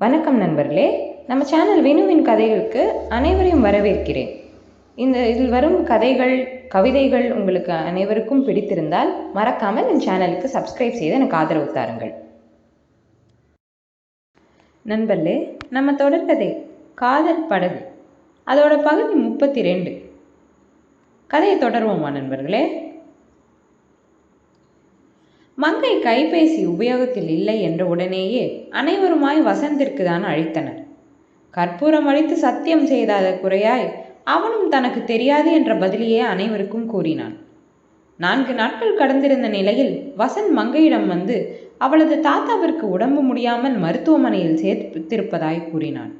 வணக்கம் நண்பர்களே. நம்ம சேனல் வினுவின் கதைகளுக்கு அனைவரையும் வரவேற்கிறேன். இந்த இதில் வரும் கதைகள் கவிதைகள் உங்களுக்கு அனைவருக்கும் பிடித்திருந்தால் மறக்காமல் என் சேனலுக்கு சப்ஸ்கிரைப் செய்து எனக்கு ஆதரவு தாருங்கள். நண்பர்களே நம்ம தொடர்கதை காதல் படகு. அதோட பகுதி முப்பத்தி ரெண்டு. கதையை தொடருவோமா நண்பர்களே? மங்கை கைபேசி உபயோகத்தில் இல்லை என்ற உடனேயே அனைவருமாய் வசந்திற்கு தான் அழைத்தனர். கற்பூரம் அளித்து சத்தியம் செய்தாத குறையாய் அவனும் தனக்கு தெரியாது என்ற பதிலையே அனைவருக்கும் கூறினான். நான்கு நாட்கள் கடந்திருந்த நிலையில் வசந்த் மங்கையிடம் வந்து அவளது தாத்தாவிற்கு உடம்பு முடியாமல் மருத்துவமனையில் சேர்த்திருப்பதாய் கூறினான்.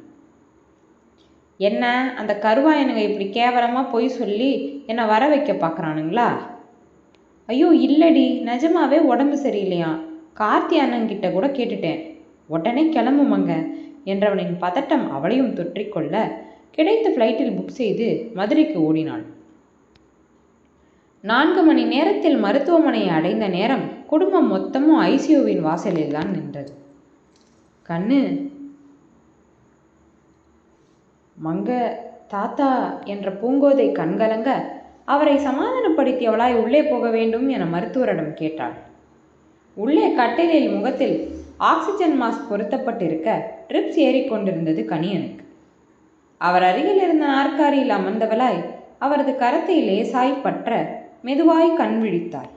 என்ன அந்த கருவாயனுங்க இப்படி கேவலமாக பொய் சொல்லி என்னை வர வைக்க பார்க்குறானுங்களா? ஐயோ இல்லடி நிஜமாவே உடம்பு சரியில்லையா? கார்த்தி அண்ணங்கிட்ட கூட கேட்டுட்டேன். உடனே கிளம்புமங்க என்றவனின் பதட்டம் அவளையும் தொற்றிக்கொள்ள கிடைத்த ஃப்ளைட்டில் புக் செய்து மதுரைக்கு ஓடினாள். நான்கு மணி நேரத்தில் மருத்துவமனையை அடைந்த நேரம் குடும்பம் மொத்தமும் ஐசியூவின் வாசலில் தான் நின்றது. கண்ணு மங்க தாத்தா என்ற பூங்கோதை கண்கலங்க அவரை சமாதானப்படுத்தியவளாய் உள்ளே போக வேண்டும் என மருத்துவரிடம் கேட்டாள். உள்ளே கட்டிலில் முகத்தில் ஆக்சிஜன் மாஸ்க் பொருத்தப்பட்டிருக்க ட்ரிப்ஸ் ஏறிக்கொண்டிருந்தது கணியனுக்கு. அவர் அருகில் இருந்த நாற்காரியில் அமர்ந்தவளாய் அவரது கரத்தை லேசாய் பற்ற மெதுவாய் கண் விழித்தார்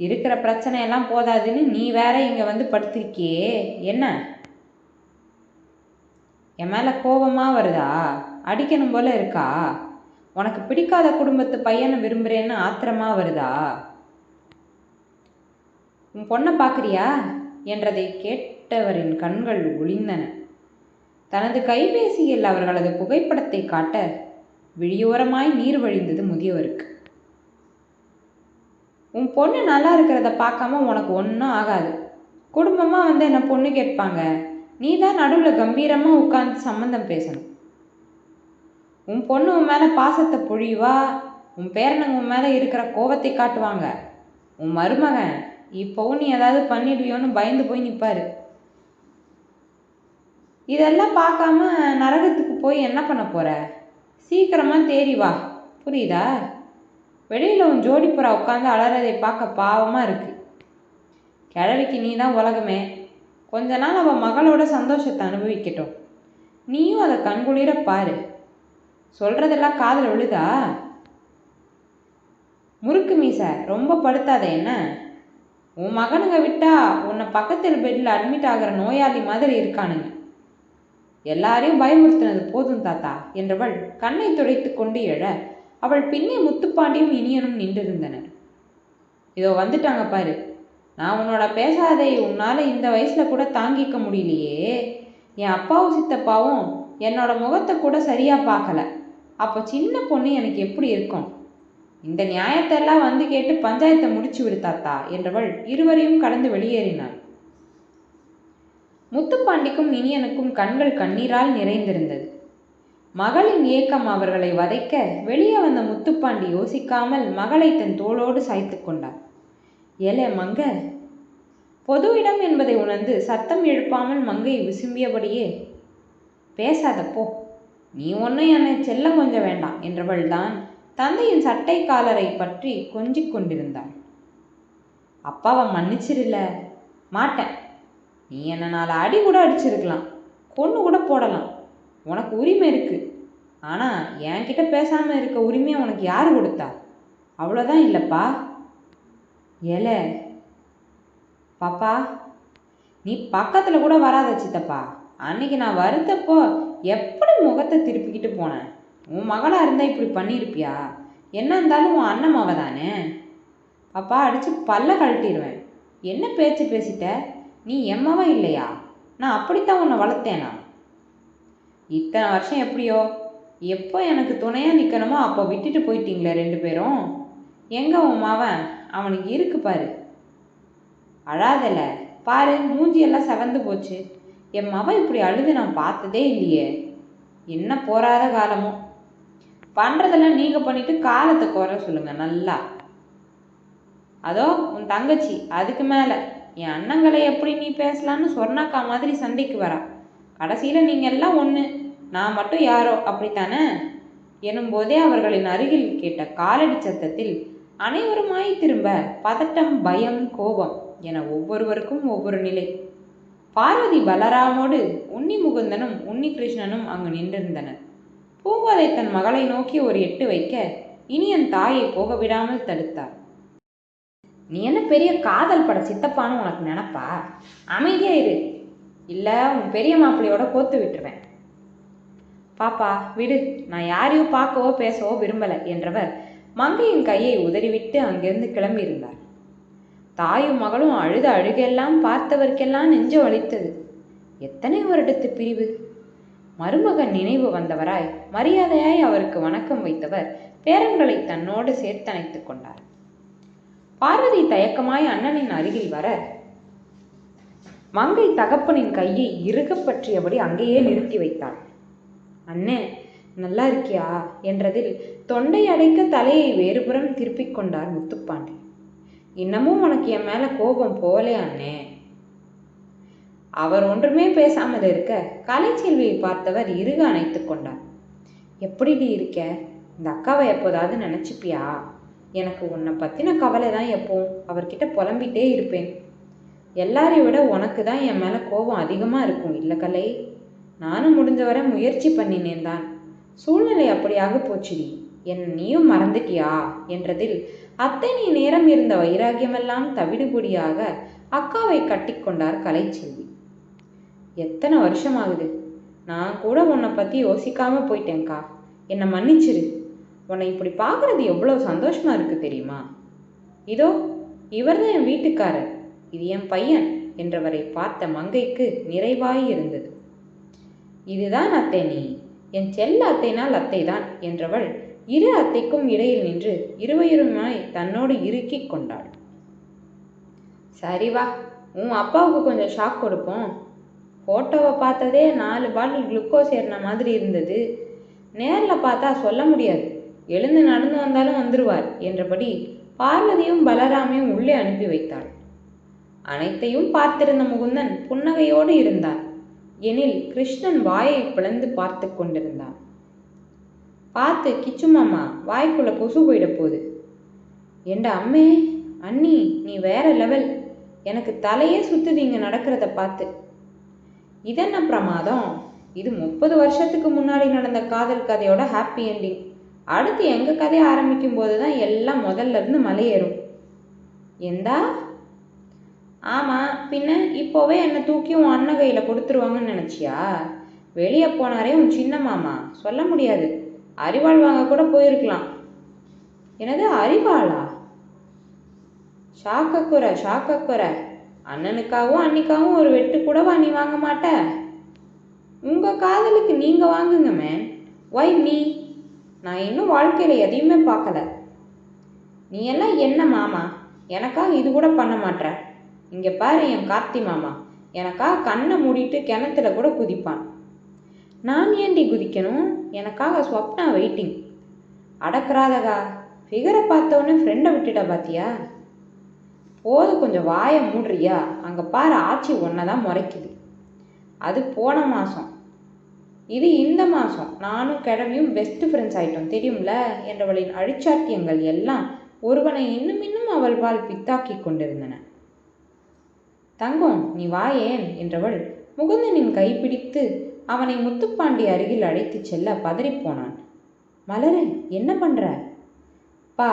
இருக்கிற பிரச்சனையெல்லாம் போதாதுன்னு நீ வேற இங்கே வந்து படுத்திருக்கியே என்ன? என் மேலே கோபமாக வருதா? அடிக்கணும் போல இருக்கா? உனக்கு பிடிக்காத குடும்பத்து பையனை விரும்புகிறேன்னு ஆத்திரமா வருதா? உன் பொண்ணை பார்க்குறியா? என்றதை கேட்டவரின் கண்கள் ஒளிந்தன. தனது கைபேசியில் அவர்களது புகைப்படத்தை காட்ட விழியோரமாய் நீர் வழிந்தது முதியவருக்கு. உன் பொண்ணு நல்லா இருக்கிறத பார்க்காம உனக்கு ஒன்றும் ஆகாது. குடும்பமாக வந்து என்ன பொண்ணு கேட்பாங்க? நீ தான் நடுவில் கம்பீரமாக உட்காந்து சம்மந்தம் பேசணும். உன் பொண்ணு உன் மேலே பாசத்தை பொழிவா? உன் பேரனுங்க உன் மேலே இருக்கிற கோபத்தை காட்டுவாங்க. உன் மருமகன் இப்போவும் நீ ஏதாவது பண்ணிடுவியோன்னு பயந்து போய் நிற்பாரு இதெல்லாம் பார்க்காம நரகத்துக்கு போய் என்ன பண்ண போற? சீக்கிரமாக தேறி வா. புரியுதா? வெளியில் உன் ஜோடி புறா உட்காந்து அலறதை பார்க்க பாவமாக இருக்கு. கிழவிக்கு நீ தான் உலகமே. கொஞ்ச நாள் அவள் மகளோட சந்தோஷத்தை அனுபவிக்கட்டும். நீயும் அதை கண்குளிர பாரு. சொல்கிறதெல்லாம் காதில் விழுதா? முறுக்கு மீச ரொம்ப படுத்தாத என்ன? உன் மகனுங்க விட்டா உன்னை பக்கத்தில் பெட்டில் அட்மிட் ஆகிற நோயாளி மாதிரி இருக்கானுங்க. எல்லாரையும் பயமுறுத்தினது போதும் தாத்தா என்றவள் கண்ணை துடைத்து கொண்டு எழ அவள் பின்னே முத்துப்பாண்டியும் இனியனும் நின்றிருந்தனர். இதோ வந்துட்டாங்க பாரு. நான் உன்னோட பேசாதை உன்னால் இந்த வயசில் கூட தாங்கிக்க முடியலையே. என் அப்பாவும் சித்தப்பாவும் என்னோட முகத்தை கூட சரியாக பார்க்கல. அப்போ சின்ன பொண்ணு எனக்கு எப்படி இருக்கும்? இந்த நியாயத்தெல்லாம் வந்து கேட்டு பஞ்சாயத்தை முடிச்சு விடு தாத்தா என்றவள் இருவரையும் கடந்து வெளியேறினாள். முத்துப்பாண்டிக்கும் இனியனுக்கும் கண்கள் கண்ணீரால் நிறைந்திருந்தது. மகளின் ஏக்கம் அவர்களை வதைக்க வெளியே வந்த முத்துப்பாண்டி யோசிக்காமல் மகளை தன் தோளோடு சாய்த்து கொண்டார். ஏலே மங்க பொது இடம் என்பதை உணர்ந்து சத்தம் எழுப்பாமல் மங்கை விசும்பியபடியே பேசாத போ. நீ ஒன்றும் என்னை செல்லம் கொஞ்சம் வேண்டாம் என்றவள்தான் தந்தையின் சட்டை காலரை பற்றி கொஞ்சிக் கொண்டிருந்தாள். அப்பாவை மன்னிச்சிருல? மாட்டேன். நீ என்ன நாலு அடி கூட அடிச்சிருக்கலாம். கொன்று கூட போடலாம். உனக்கு உரிமை இருக்குது ஆனால் என்கிட்ட பேசாமல் இருக்க உரிமையை உனக்கு யார் கொடுத்தா? அவ்வளோதான் இல்லைப்பா. ஏல. பாப்பா நீ பக்கத்தில் கூட வராத சித்தப்பா. அன்னைக்கு நான் வருத்தப்போ எப்படி முகத்தை திருப்பிக்கிட்டு போனேன்? உன் மகளாக இருந்தால் இப்படி பண்ணியிருப்பியா? என்ன இருந்தாலும் உன் அண்ணன் மவ தானே அப்பா அடித்து பல்ல கழட்டிடுவேன் என்ன பேச்சு பேசிட்ட? நீ எம்மவா இல்லையா? நான் அப்படித்தான் உன்னை வளர்த்தேனா? இத்தனை வருஷம் எப்படியோ? எப்போ எனக்கு துணையாக நிற்கணுமோ அப்போ விட்டுட்டு போயிட்டீங்களே ரெண்டு பேரும். எங்கே உன் மாவன்? அவனுக்கு இருக்கு பாரு. அழாதல. பாரு மூஞ்சியெல்லாம் செவந்து போச்சு. என் மவன் இப்படி அழுது நான் பார்த்ததே இல்லையே. என்ன போராத காலமோ. பண்ணுறதெல்லாம் நீங்கள் பண்ணிவிட்டு காலத்தை குறை சொல்லுங்கள் நல்லா. அதோ உன் தங்கச்சி அதுக்கு மேலே. என் அண்ணங்களை எப்படி நீ பேசலான்னு சொர்ணாக்கா மாதிரி சண்டைக்கு வரா. கடைசியில் நீங்கள் எல்லாம் ஒன்று நான் மட்டும் யாரோ அப்படித்தானே? எனும்போதே அவர்களின் அருகில் கேட்ட காலடி சத்தத்தில் அனைவருமாய் திரும்ப பதட்டம் பயம் கோபம் என ஒவ்வொருவருக்கும் ஒவ்வொரு நிலை. பார்வதி பலராமோடு உன்னி முகுந்தனும் உன்னி கிருஷ்ணனும் அங்கு நின்றிருந்தனர். பூங்கோதை தன் மகளை நோக்கி ஒரு எட்டு வைக்க இனியன் தாயை போக விடாமல் தடுத்தார். நீ என்ன பெரிய காதல் பட சித்தப்பான்னு உனக்கு நினப்பா? அமைதியா இரு. இல்லை உன் பெரிய மாப்பிள்ளையோட கோத்து விட்டுருவேன். பாப்பா விடு. நான் யாரையும் பார்க்கவோ பேசவோ விரும்பலை என்றவர் மங்கையின் கையை உதறிவிட்டு அங்கிருந்து கிளம்பியிருந்தார். தாயும் மகளும் அழுத அழுகெல்லாம் பார்த்தவர்க்கெல்லாம் நெஞ்சு வலித்தது. எத்தனை வருடத்து பிரிவு? மருமகன் நினைவு வந்தவராய் மரியாதையாய் அவருக்கு வணக்கம் வைத்தவர் பேரன்களை தன்னோடு சேர்த்தணைத்துக் கொண்டார். பார்வதி தயக்கமாய் அண்ணனின் அருகில் வர மங்கை தகப்பனின் கையை இறுகப் பற்றியபடி அங்கேயே நிறுத்தி வைத்தாள். அண்ணே நல்லா இருக்கியா? என்றதில் தொண்டை அடைக்க தலையை வேறுபுறம் திருப்பிக் கொண்டார் முத்துப்பாண்டி. இன்னமும் உனக்கு என் மேலே கோபம் போகலையாண்ணே அண்ணே? அவர் ஒன்றுமே பேசாமல் இருக்க கலைச்செல்வியை பார்த்தவர் இருக அணைத்து கொண்டார். எப்படிடி இருக்க? இந்த அக்காவை எப்போதாவது நினச்சிப்பியா? எனக்கு உன்னை பற்றின கவலை தான் எப்போவும். அவர்கிட்ட புலம்பிட்டே இருப்பேன். எல்லாரையும் விட உனக்கு தான் என் மேலே கோபம் அதிகமாக இருக்கும் இல்லை கலை? நானும் முடிஞ்சவரை முயற்சி பண்ணினேன் தான். சூழ்நிலை அப்படியாக போச்சுடி என் நீயும் மறந்துட்டியா? என்றதில் அத்தனை நேரம் இருந்த வைராகியமெல்லாம் தவிடுபொடியாக அக்காவை கட்டிக்கொண்டார் கலைச்செல்வி. எத்தனை வருஷம் ஆகுது நான் கூட உன்னை பற்றி யோசிக்காம போயிட்டேன்க்கா. என்னை மன்னிச்சிரு. உன்னை இப்படி பார்க்குறது எவ்வளோ சந்தோஷமா இருக்கு தெரியுமா? இதோ இவர்தான் என் வீட்டுக்காரர். இது என் பையன் என்றவரை பார்த்த மங்கைக்கு நிறைவாய் இருந்தது. இதுதான் அத்தை நீ. என் செல்ல அத்தைனால் அத்தை தான் என்றவள் இரு அத்தைக்கும் இடையில் நின்று இருவருமாய் தன்னோடு இறுக்கிக் கொண்டாள். சரி வா உன் அப்பாவுக்கு கொஞ்சம் ஷாக் கொடுப்போம். ஃபோட்டோவை பார்த்ததே நாலு பாட்டில் குளுக்கோஸ் ஏறின மாதிரி இருந்தது. நேரில் பார்த்தா சொல்ல முடியாது. எழுந்து நடந்து வந்தாலும் வந்துருவார் என்றபடி பார்வதியும் பலராமையும் உள்ளே அனுப்பி வைத்தாள். அனைத்தையும் பார்த்திருந்த முகுந்தன் புன்னகையோடு இருந்தான் எனில் கிருஷ்ணன் வாயை பிளந்து பார்த்து கொண்டிருந்தான். பார்த்து கிச்சு மாமா வாய்க்குள்ள கொசு போயிட போகுது. என்ட அம்மே அண்ணி நீ வேற லெவல் எனக்கு தலையே சுத்துது இங்கே நடக்கிறத பார்த்து. இதென்ன பிரமாதம்? இது முப்பது வருஷத்துக்கு முன்னாடி நடந்த காதல் கதையோட ஹாப்பி என்டிங் அடுத்து எங்கள் கதையை ஆரம்பிக்கும் போது தான் எல்லாம் முதல்ல இருந்து மலையேறும். எந்தா? ஆமாம் பின்ன இப்போவே என்னை தூக்கி உன் அண்ணன் கையில் கொடுத்துருவாங்கன்னு நினச்சியா? வெளியே போனாரே உன் சின்ன மாமா. சொல்ல முடியாது. அரிவாள் வாங்க கூட போயிருக்கலாம். என்னது அரிவாளா ஷாக்கக்குறை ஷாக்கக்குறை அண்ணனுக்காகவும் அன்னிக்காகவும் ஒரு வெட்டு கூடவா நீ வாங்க மாட்ட? உங்கள் காதலுக்கு நீங்கள் வாங்குங்க மேன் ஒய் மீ நான் இன்னும் வாழ்க்கையில் எதையுமே பார்க்கல. நீ எல்லாம் என்ன மாமா? எனக்காக இது கூட பண்ண மாட்ற. இங்கே பாரு என் கார்த்தி மாமா. எனக்காக கண்ணை மூடிட்டு கிணத்துல கூட குதிப்பான். நான் ஏண்டி குதிக்கணும்? எனக்காக ஸ்வப்னா வெயிட்டிங். அடக்கிறாதகா ஃபிகரை பார்த்தவொன்னே ஃப்ரெண்டை விட்டுட்டா பாத்தியா? போது கொஞ்சம் வாயை மூடுறியா? அங்கே பாரு ஆச்சி ஒன்றை தான் முறைக்குது. அது போன மாதம் இது இந்த மாதம் நானும் கிழவியும் பெஸ்ட் ஃப்ரெண்ட்ஸ் ஆயிட்டோம் தெரியும்ல? என்றவளின் அழிச்சாட்டியங்கள் எல்லாம் ஒருவனை இன்னும் இன்னும் அவள் பால் பித்தாக்கி கொண்டிருந்தன. தங்கம் நீ வாயேன் என்றவள் முகுந்தனின் கைப்பிடித்து அவனை முத்துப்பாண்டி அருகில் அழைத்துச் செல்ல பதறிப்போனான் மலரு என்ன பண்ணுற பா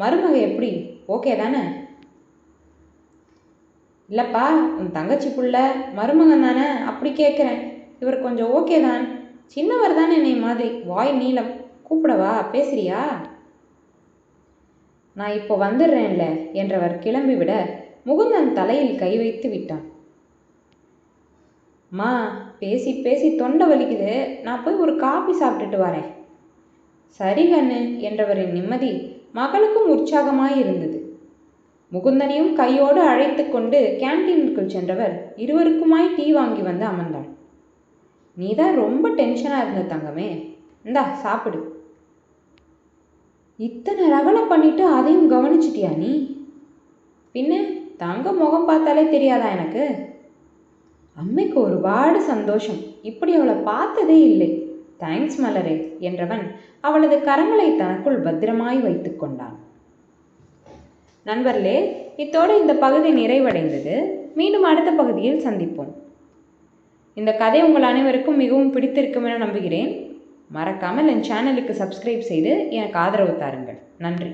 மருமக எப்படி? ஓகே தானே? இல்லைப்பா உன் தங்கச்சி புள்ள மருமகன் தானே? அப்படி கேட்குறேன் இவர் கொஞ்சம் ஓகே தான். சின்னவர் தானே என்னை மாதிரி? வாய் நீளம். கூப்பிடவா பேசுறியா? நான் இப்போ வந்துடுறேன்ல என்றவர் கிளம்பிவிட முகுந்தன் தலையில் கை வைத்து விட்டான். அம்மா பேசி பேசி தொண்டை வலிக்குது. நான் போய் ஒரு காபி சாப்பிட்டுட்டு வரேன். சரி கண்ணு என்றவரின் நிம்மதி மகளுக்கும் உற்சாகமாய் இருந்தது. முகுந்தனையும் கையோடு அழைத்து கொண்டு கேன்டீனுக்குள் சென்றவர் இருவருக்குமாய் டீ வாங்கி வந்து அமர்ந்தாள் நீதான் ரொம்ப டென்ஷனாக இருந்த தங்கமே. இந்தா சாப்பிடு. இத்தனை ரகலை பண்ணிட்டு அதையும் கவனிச்சிட்டியா நீ? பின்ன தங்க முகம் பார்த்தாலே தெரியாதா எனக்கு? அம்மைக்கு ஒருபாடு சந்தோஷம். இப்படி அவளை பார்த்ததே இல்லை. தேங்க்ஸ் மலரே என்றவன் அவளது கரங்களை தனக்குள் பத்திரமாய் வைத்து கொண்டான். நண்பர்களே இத்தோடு இந்த பகுதி நிறைவடைந்தது. மீண்டும் அடுத்த பகுதியில் சந்திப்போம். இந்த கதை உங்கள் அனைவருக்கும் மிகவும் பிடித்திருக்கும் என நம்புகிறேன். மறக்காமல் என் சேனலுக்கு சப்ஸ்கிரைப் செய்து எனக்கு ஆதரவு தாருங்கள். நன்றி.